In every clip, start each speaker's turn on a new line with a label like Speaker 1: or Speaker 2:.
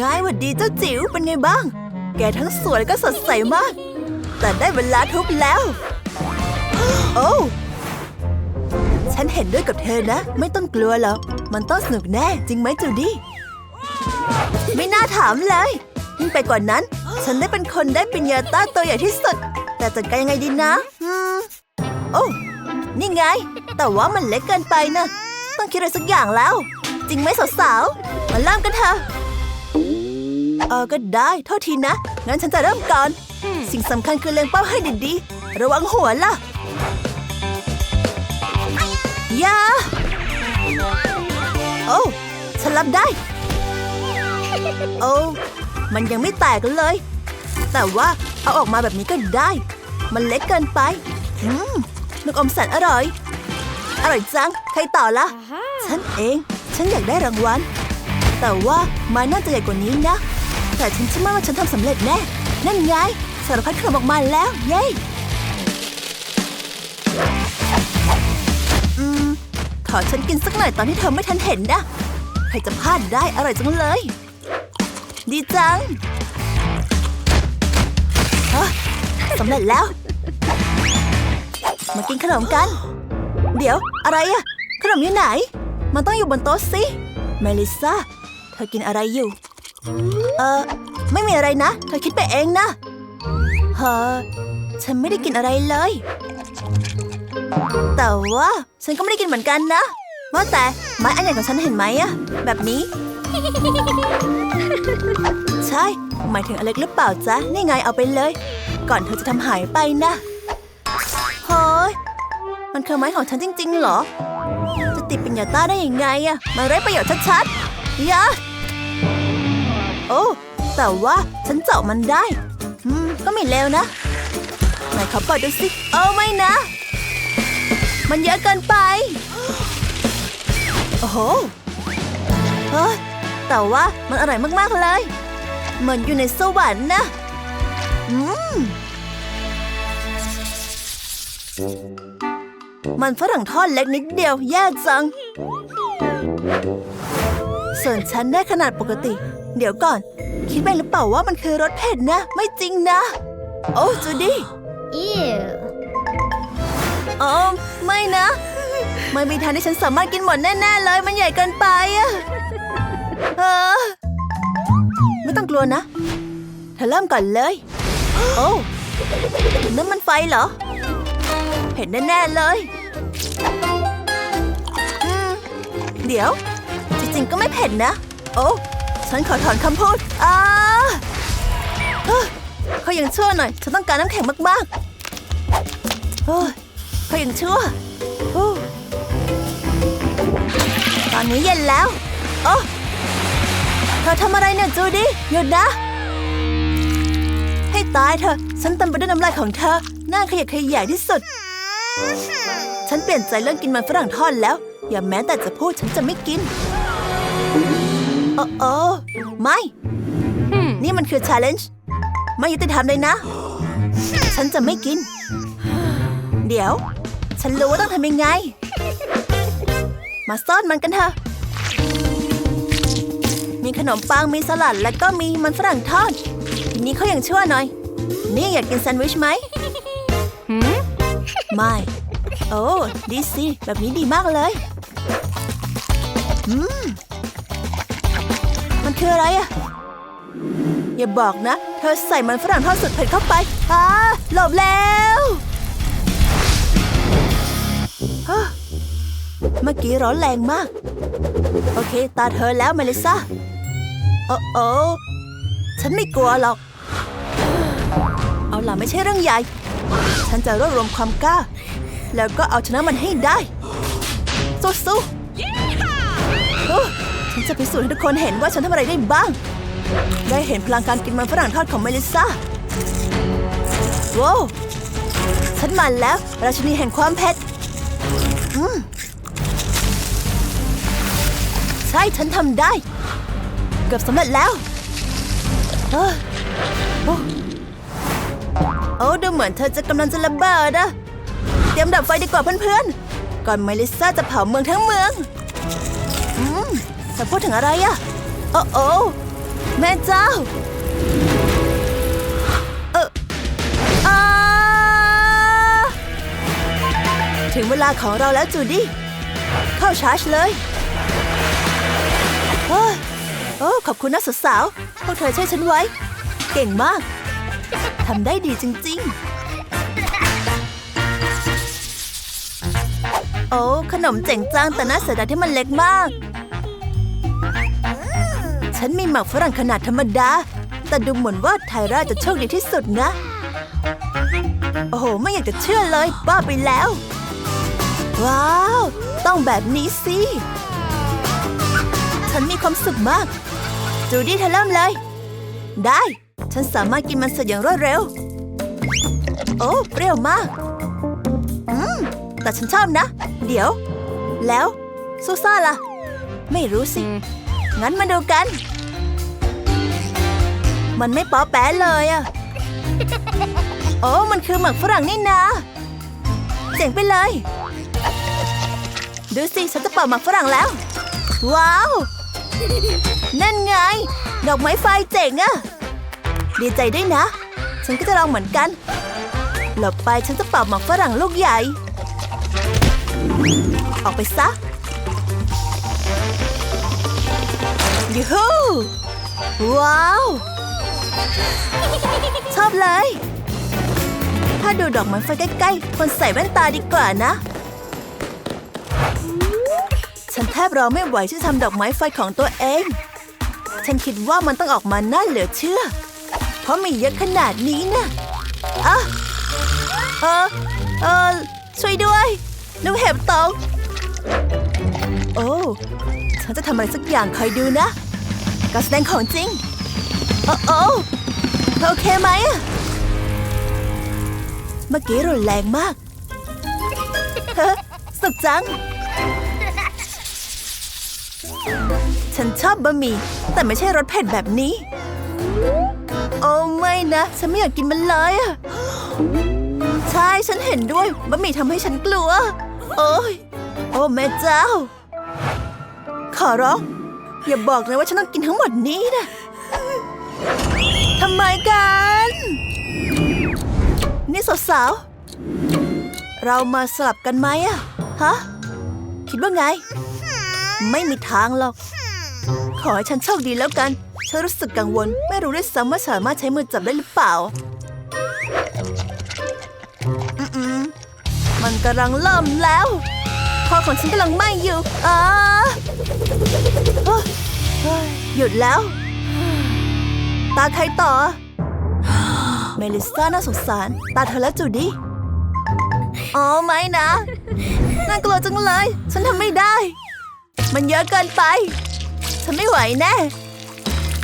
Speaker 1: ง่ายหวัดดีเจ้าจิ๋วเป็นไงบ้าง แกทั้งสวยและก็สดใสมาก แต่ได้เวลาทุบแล้ว โอ้ฉันเห็นด้วยกับเธอนะ ไม่ต้องกลัวหรอก มันต้องสนุกแน่ จริงไหมจูดี้ ไม่น่าถามเลยยิ่งไปกว่านั้น ฉันได้เป็นคนได้ปิญญาต้าตัวใหญ่ที่สุด แต่จัดการยังไงดีนะอืมโอ้นี่ไง แต่ว่ามันเล็กเกินไปนะ ต้องคิดอะไรสักอย่างแล้ว จริงไหมสาวๆ มาเริ่มกันเถอะ เออก็ได้โทษทีนะ งั้นฉันจะเริ่มก่อน สิ่งสำคัญคือเล็งเป้าให้ดีๆ ระวังหัวล่ะอย่าโอ้ฉันรับได้ โอ้มันยังไม่แตกเลย แต่ว่าเอาออกมาแบบนี้ก็ได้ มันเล็กเกินไปอืมลูกอมแสนอร่อย อร่อยจัง ใครต่อละ ฉันเอง ฉันอยากได้รางวัล แต่ว่าไม้น่าจะใหญ่กว่านี้นะ แต่ฉันเชื่อมั่นว่าฉันทำสำเร็จแน่ นั่นไงสารพัดขนมออกมาแล้ว เย้อืมขอฉันกินสักหน่อยตอนที่เธอไม่ทันเห็นนะ ใครจะพลาดได้อร่อยจังเลย ดีจังสำเร็จแล้ว มากินขนมกัน เดี๋ยวอะไรอะขนมอยู่ไหน มันต้องอยู่บนโต๊ะสิเมลิซาเธอกินอะไรอยู่ เออไม่มีอะไรนะ เธอคิดไปเองนะเฮ้อฉันไม่ได้กินอะไรเลย แต่ว่าฉันก็ไม่ได้กินเหมือนกันนะ ว่าแต่ไม้อันใหญ่ของฉันเห็นไหมอะแบบนี้ ใช่ หมายถึงอเล็กหรือเปล่าจ๊ะ นี่ไงเอาไปเลย ก่อนเธอจะทำหายไปนะเฮ้ยมันคือไม้ของฉันจริง ๆ เหรอ จะติดเปิญญาต้าได้ยังไงอะมันไร้ประโยชน์ชัดๆยะ โอ้ แต่ว่าฉันเจาะมันได้ อืม ก็ไม่เลวนะไหนขอเปิดดูสิเออไม่นะ มันเยอะเกินไป โอ้โหเฮ้ยแต่ว่ามันอร่อยมาก ๆ เลย เหมือนอยู่ในสวรรค์นะ อืม มันฝรั่งทอดเล็กนิดเดียวแย่จัง ส่วนฉันได้ขนาดปกติ เดี๋ยวก่อน คิดไปหรือเปล่าว่ามันคือรสเผ็ดนะ ไม่จริงนะ โอ้จูดี้
Speaker 2: Ew.
Speaker 1: โอ้ไม่นะไม่มีทางที่ฉันสามารถกินหมดแน่ ๆ เลย มันใหญ่เกินไปอะเออ ไม่ต้องกลัวนะ เธอเริ่มก่อนเลย โอ้นั่นมันไฟเหรอ เผ็ดแน่ ๆ เลยอืมเดี๋ยว จริง ๆ ก็ไม่เผ็ดนะ โอ้ ฉันขอถอนคำพูดอ่าเฮ้ยเขายังชั่วหน่อย ฉันต้องการน้ำแข็งมากๆโอ้ยเขายังชั่วตอนนี้เย็นแล้ว โอ้เธอทำอะไรเนี่ยจูดี้หยุดนะ ให้ตายเถอฉันเต็มไปด้วยน้ำลายของเธอ หน้าขยะขยะที่สุด ฉันเปลี่ยนใจเรื่องกินมันฝรั่งทอดแล้ว อย่าแม้แต่จะพูดฉันจะไม่กิน โอ้โอ้ไม่ นี่มันคือ challenge ไม่ยุติธรรมเลยนะ ฉันจะไม่กิน เดี๋ยว ฉันรู้ว่าต้องทำยังไง มาซ่อนมันกันเถอะ มีขนมปัง มีสลัด และก็มีมันฝรั่งทอด ทีนี้เขายังชั่วหน่อย นี่อยากกินแซนด์วิชไหม ไม่ โอ้ ดีสิ แบบนี้ดีมากเลย อืมมัน คืออะไรอะอย่าบอกนะ เธอใส่มันฝรั่งทอดสุดเผ็ดเข้าไปอ่าหลบแล้วเมื่อกี้ร้อนแรงมาก โอเค ตาเธอแล้วเมลิซาโอ้โอฉันไม่กลัวหรอก เอาล่ะไม่ใช่เรื่องใหญ่ ฉันจะรวบรวมความกล้า แล้วก็เอาชนะมันให้ได้ สู้ๆ ฉันจะพิสูจน์ให้ทุกคนเห็นว่าฉันทำอะไรได้บ้าง ได้เห็นพลังการกินมันฝรั่งทอดของเมลิซาว้าวฉันมาแล้ว ราชินีแห่งความเผ็ดใช่ฉันทำได้ เกือบสำเร็จแล้วเออโอ้โอ้ดูเหมือนเธอจะกำลังจะระเบิดอะเตรียมดับไฟดีกว่าเพื่อนๆ ก่อนเมลิซาจะเผาเมืองทั้งเมือง อืม เธอพูดถึงอะไรอะโอ้โอ้แม่เจ้า เอออาถึงเวลาของเราแล้วจูดี้ เข้าชาร์จเลยเฮ้โอ้ขอบคุณนะสาวๆพวกเธอช่วยฉันไว้ เก่งมาก ทำได้ดีจริง ๆ โอ้ขนมเจ๋งจังแต่น่าเสียดายที่มันเล็กมาก ฉันมีหมักฝรั่งขนาดธรรมดา แต่ดูเหมือนว่าไทร่าจะโชคดีที่สุดนะ โอ้โห ไม่อยากจะเชื่อเลยบ้าไปแล้ว ว้าว ต้องแบบนี้สิ ฉันมีความสุขมาก จูดี้เธอเริ่มเลย ได้ ฉันสามารถกินมันเสร็จอย่างรวดเร็ว โอ้ เปรี้ยวมาก อืม แต่ฉันชอบนะ เดี๋ยว แล้วซูซ่าล่ะ ไม่รู้สิ งั้นมาดูกัน มันไม่ป๊อแป๊ะเลยอะโอ้มันคือหมักฝรั่งนี่นาเจ๋งไปเลย ดูสิฉันจะเป่าหมักฝรั่งแล้ว ว้าว นั่นไง ดอกไม้ไฟเจ๋งอะดีใจด้วยนะ ฉันก็จะลองเหมือนกัน หลบไปฉันจะเป่าหมักฝรั่งลูกใหญ่ ออกไปซะยูฮู ว้าว ชอบเลย ถ้าดูดอกไม้ไฟใกล้ๆคนใส่แว่นตาดีกว่านะ ฉันแทบรอไม่ไหวที่ทำดอกไม้ไฟของตัวเอง ฉันคิดว่ามันต้องออกมาน่าเหลือเชื่อ เพราะมีเยอะขนาดนี้นะอะเออเออช่วยด้วยลูกเห็บตกโอ้ ฉันจะทำอะไรสักอย่างคอยดูนะ การแสดงของจริง โอ้โอเธอโอเคไหมอะเมื่อกี้รุนแรงมากเฮ้สุขจัง ฉันชอบบะหมี่แต่ไม่ใช่รสเผ็ดแบบนี้ โอ้ไม่นะ ฉันไม่อยากกินมันเลยอะใช่ฉันเห็นด้วยบะหมี่ทำให้ฉันกลัว โอ้ยโอ้แม่เจ้า ขอร้อง อย่าบอกนะว่าฉันต้องกินทั้งหมดนี้นะ ทำไมกัน นี่สาวๆ เรามาสลับกันไหมอะฮะ คิดว่าไง ไม่มีทางหรอก ขอให้ฉันโชคดีแล้วกัน ฉันรู้สึกกังวล ไม่รู้ด้วยซ้ำว่าสามารถใช้มือจับได้หรือเปล่าอืมมันกำลังเริ่มแล้ว คอของฉันกำลังไหม้อยู่อ่าหยุดแล้ว ตาใครต่อ เมลิสซาน่าสงสาร ตาเธอแล้วจูดี้อ๋อไม่นะ น่ากลัวจังเลย ฉันทำไม่ได้ มันเยอะเกินไป ฉันไม่ไหวแน่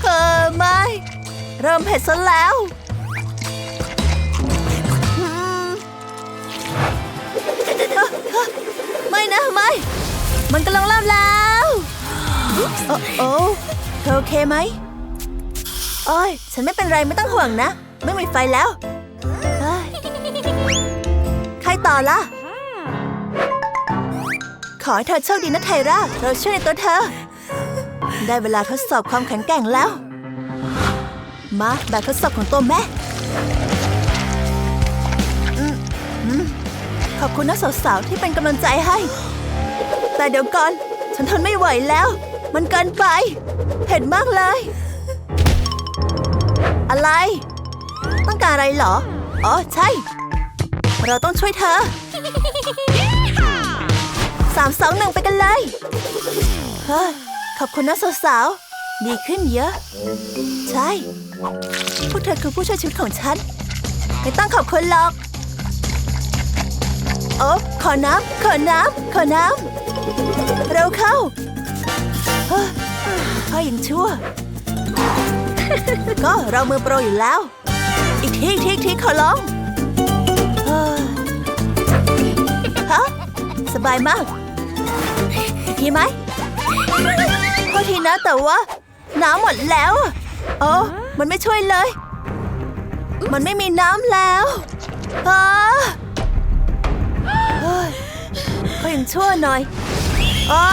Speaker 1: เออไม่ เริ่มเผ็ดซะแล้ว ไม่นะไม่ มันกำลังเริ่มแล้วโอ้โอ้เธอโอเคไหมโอ้ยฉันไม่เป็นไรไม่ต้องห่วงนะ ไม่มีไฟแล้วเฮ้ยใครต่อล่ะ ขอให้เธอโชคดีนะไทร่าเราเชื่อในตัวเธอ ได้เวลาทดสอบความแข็งแกร่งแล้ว มาแบบทดสอบของตัวแม่ขอบคุณนะสาวๆที่เป็นกำลังใจให้ แต่เดี๋ยวก่อน ฉันทนไม่ไหวแล้ว มันเกินไป เผ็ดมากเลย อะไร ต้องการอะไรเหรอ อ๋อ ใช่ เราต้องช่วยเธอสามสองหนึ่งไปกันเลยเฮ้ยขอบคุณนะสาวๆดีขึ้นเยอะ ใช่ พวกเธอคือผู้ช่วยชีวิตของฉัน ไม่ต้องขอบคุณหรอก โอ้ขอน้ำขอน้ำขอน้ำ เร็วเข้าเฮ้ยพ่อยังชั่ว ก็เรามือโปรอยู่แล้ว อีกทีอีกทีอีกทีขอร้องเฮ้ยฮะสบายมากอีกทีไหมโทษทีนะแต่ว่าน้ำหมดแล้วอะโอ้มันไม่ช่วยเลย มันไม่มีน้ำแล้วอ้าเฮ้ย ก็ยังชั่วหน่อยอา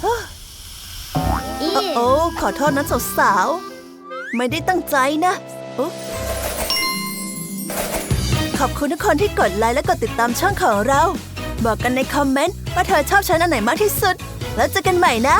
Speaker 1: โอ้โอ้ขอโทษนะสาวๆ ไม่ได้ตั้งใจนะโอ้ขอบคุณทุกคนที่กดไลค์และกดติดตามช่องของเรา บอกกันในคอมเมนต์ว่าเธอชอบฉันอันไหนมากที่สุด แล้วเจอกันใหม่นะ